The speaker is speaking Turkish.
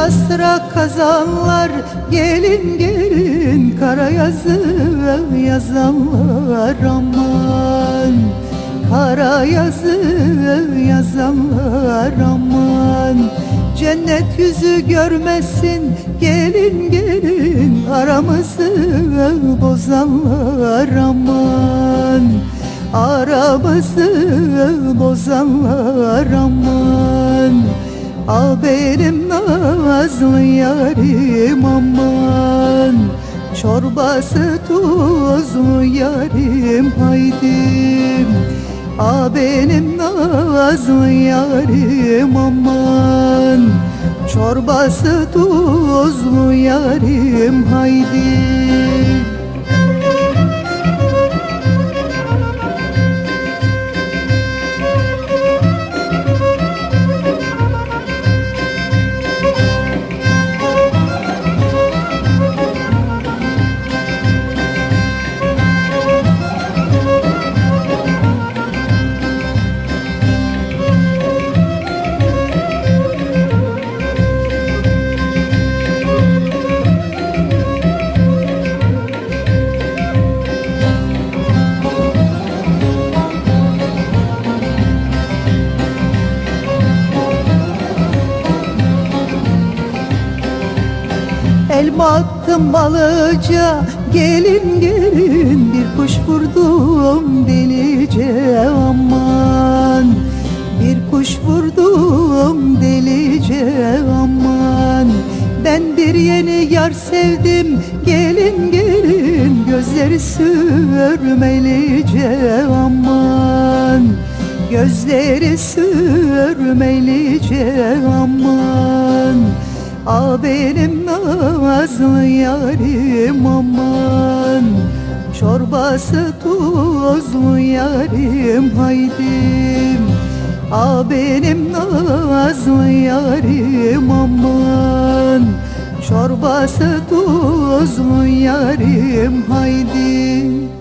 Sıra sıra kazanlar gelin gelin Kara yazı yazanlar aman. Kara yazı yazanlar aman. Cennet yüzü görmesin gelin gelin Aramızı bozanlar aman. Aramızı bozanlar aman Al benim nazlı yarim aman. Çorbası tuzlu yarim haydi. Al benim nazlı yarim aman. Çorbası tuzlu yarim haydi Elma attım balıca gelin gelin bir kuş vurdum delice aman. Bir kuş vurdum delice aman. Ben bir yeni yar sevdim gelin gelin Gözleri sürmelice aman. Gözleri sürmelice aman Aa benim nazlı yarim aman. Çorbası tuzlu yarim haydim Aa benim nazlı yarim aman. Çorbası tuzlu yarim haydim